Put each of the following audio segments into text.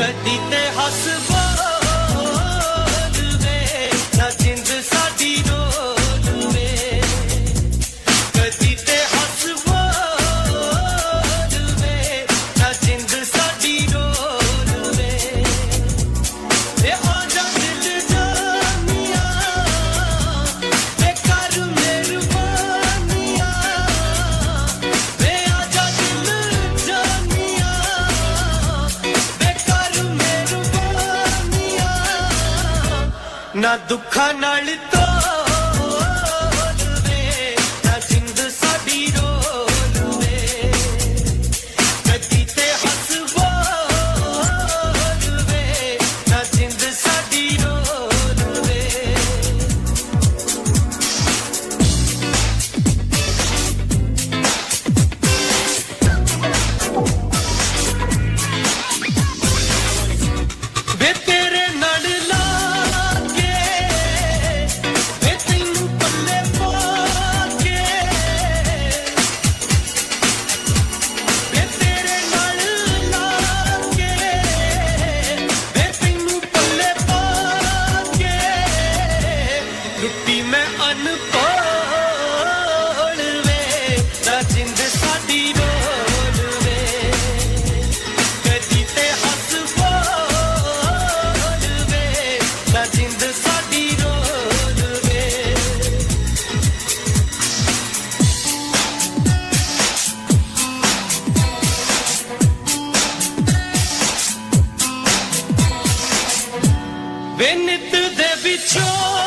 ਕਦੀ ਤੇ ਹੱਸ ਦੁੱਖਾਂ ਨਾਲ ਵੇ ਨਿਤ ਦੇ ਵਿਛੋੜੇ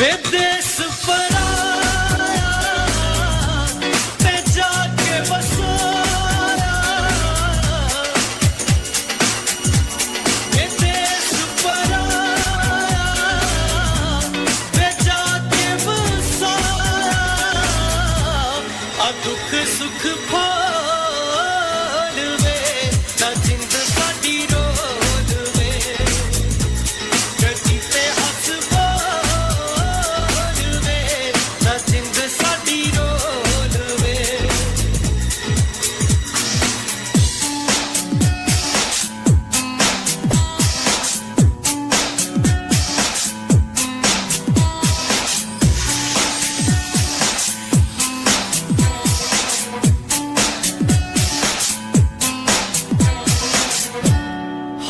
Bebesim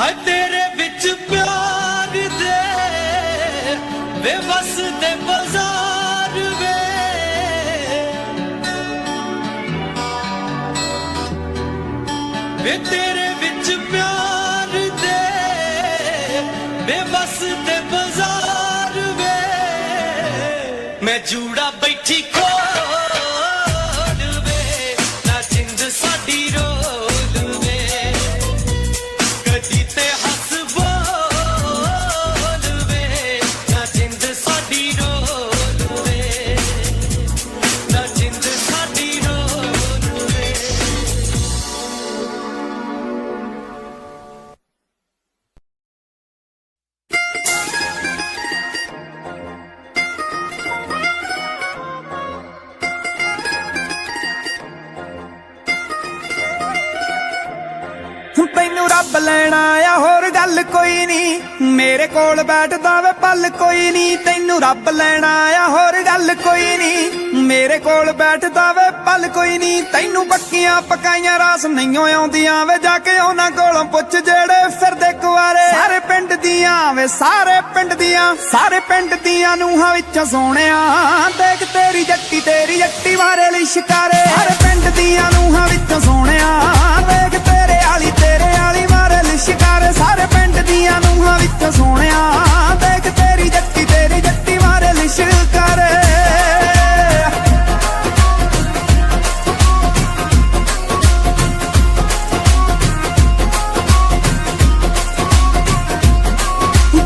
ਹਾਏ ਤੇਰੇ ਵਿੱਚ ਪਿਆਰ ਦੇ ਵੇ ਵਸਦੇ ਬਾਜ਼ਾਰ ਵੇ। ਵੇ ਤੇਰੇ ਵਿੱਚ ਪਿਆਰ ਦੇ ਵੇ ਵਸਦੇ ਬਾਜ਼ਾਰ ਵੇ। ਮੈਂ ਜੂੜਾ ਬੈਠੀ ਕੋਲ ਤੈਨੂੰ ਰੱਬ ਲੈਣ ਹੋਰ ਗੱਲ ਕੋਈ ਨਹੀਂ। ਮੇਰੇ ਕੋਲ ਬੈਠਦਾ ਵੇ ਪਲ ਕੋਈ ਨਹੀਂ, ਤੈਨੂੰ ਰੱਬ ਲੈਣ ਆਇਆ ਹੋਰ ਗੱਲ ਕੋਈ ਨਹੀਂ। ਮੇਰੇ ਕੋਲ ਬੈਠਦਾ ਵੇ ਪਲ ਕੋਈ ਨਹੀਂ, ਤੈਨੂੰ ਪੱਕੀਆਂ ਪਕਾਈਆਂ ਰਾਸ ਨਹੀਂ ਆਉਂਦੀਆਂ ਵੇ, ਜਾ ਕੇ ਉਹਨਾਂ ਕੋਲੋਂ ਪੁੱਛ ਜਿਹੜੇ ਫਿਰਦੇ ਕੁਆਰੇ। ਸਾਰੇ ਪਿੰਡ ਦੀਆਂ ਵੇ, ਸਾਰੇ ਪਿੰਡ ਦੀਆਂ, ਸਾਰੇ ਪਿੰਡ ਦੀਆਂ ਨੂੰਹਾਂ ਵਿੱਚੋਂ ਸੋਹਣਿਆ। ਦੇਖ ਤੇਰੀ ਜੱਟੀ ਤੇਰੀ ਜੱਟੀ ਮਾਰੇ ਲਈ ਸ਼ਿਕਾਰੇ। ਸਾਰੇ ਪਿੰਡ ਦੀਆਂ ਨੂੰਹਾਂ ਵਿੱਚੋਂ ਸੋਹਣਿਆ। ਦੇਖ ਤੇਰੀ ਪਿੰਡ ਦੀਆਂ ਨੂਹਾਂ ਵਿੱਚੋਂ ਸੋਹਣਿਆ। ਤੇਰੀ ਜੱਤੀ ਮਾਰੇ ਲਿਸ਼ਕਰ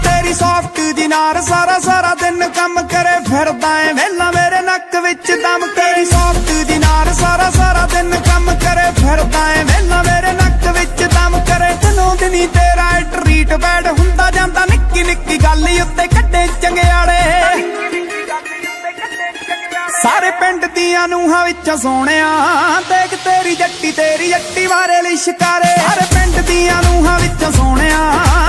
ਤੇਰੀ ਸੌਫਟ ਦੀ ਨਾਰ ਸਾਰਾ ਸਾਰਾ ਦਿਨ ਕੰਮ ਕਰੇ, ਫਿਰਦਾ ਐ ਵੇਲਾ। ਟ੍ਰੀਟ ਤੇਰਾ ਟ੍ਰੀਟ ਬੈਡ ਹੁੰਦਾ ਜਾਂਦਾ। ਨਿੱਕੀ ਨਿੱਕੀ ਗੱਲ ਉੱਤੇ ਕੱਢੇ ਚੰਗਿਆੜੇ ਸਾਰੇ ਪਿੰਡ ਦੀਆਂ ਨੂੰਹਾਂ ਵਿੱਚ ਸੋਹਣਿਆ। ਦੇਖ ਤੇਰੀ ਜੱਟੀ ਤੇਰੀ ਜੱਟੀ ਮਾਰੇ ਲਈ ਸ਼ਿਕਾਰੇ। ਸਾਰੇ ਪਿੰਡ ਦੀਆਂ ਨੂਹਾਂ ਵਿੱਚ ਸੋਹਣਿਆ।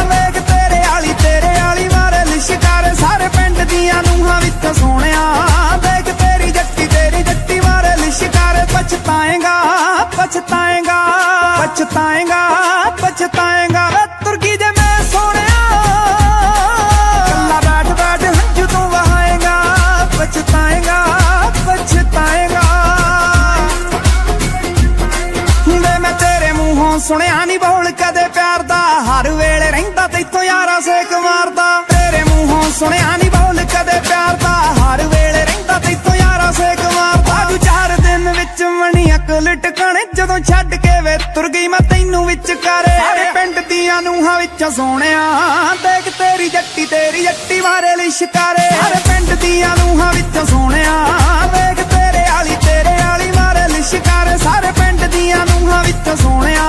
ਵੇਖ ਤੇਰੇ ਵਾਲੀ ਤੇਰੇ ਵਾਲੀ ਮਾਰੇ ਲਈ ਸ਼ਿਕਾਰੇ। ਸਾਰੇ ਪਿੰਡ ਦੀਆਂ ਨੂੰਹਾਂ ਵਿੱਚ ਸੋਹਣਿਆ। ਦੇਖ ਤੇਰੀ ਜੱਟੀ ਤੇਰੀ ਜੱਟੀ ਮਾਰੇ ਲਈ ਸ਼ਿਕਾਰੇ। ਪਛਤਾਏਗਾ ਪਛਤਾਏਗਾ ਪਛਤਾਏਗਾ ਪਛਤਾਏ ਸੁਣਿਆ ਨਹੀਂ ਬੋਲ ਕਦੇ ਪਿਆਰ ਦਾ। ਹਰ ਵੇਲੇ ਰਹਿੰਦਾ ਤੈਥੋਂ ਯਾਰਾ ਸੇਕ ਮਾਰਦਾ। ਤੇਰੇ ਮੂੰਹੋਂ ਸੁਣਿਆ ਨਹੀਂ ਬੋਲ ਕਦੇ ਪਿਆਰ ਦਾ। ਹਰ ਵੇਲੇ ਰਹਿੰਦਾ ਤੈਥੋਂ ਯਾਰਾ ਸੇਕ ਮਾਰਦਾ। ਤੂੰ ਚਾਰ ਦਿਨ ਵਿੱਚ ਮਣੀ ਅਕਲ ਟਕਣ, ਜਦੋਂ ਛੱਡ ਕੇ ਵੇ ਤੁਰ ਗਈ ਮੈਂ ਤੈਨੂੰ ਵਿੱਚ ਕਰੇ ਸਾਰੇ ਪਿੰਡ ਦੀਆਂ ਨੂਹਾਂ ਵਿੱਚ ਸੋਹਣਿਆ। ਦੇਖ ਤੇਰੀ ਜੱਟੀ ਤੇਰੀ ਜੱਟੀ ਮਾਰੇ ਲਈ ਸ਼ਿਕਾਰੇ। ਸਾਰੇ ਪਿੰਡ ਦੀਆਂ ਨੂੰਹਾਂ ਵਿੱਚ ਸੋਹਣਿਆ। ਦੇਖ ਤੇਰੇ ਵਾਲੀ ਤੇਰੇ ਵਾਲੀ ਮਾਰੇ ਲਈ ਸ਼ਿਕਾਰੇ। ਸਾਰੇ ਪਿੰਡ ਦੀਆਂ ਨੂੰਹਾਂ ਵਿੱਚ ਸੋਹਣਿਆ।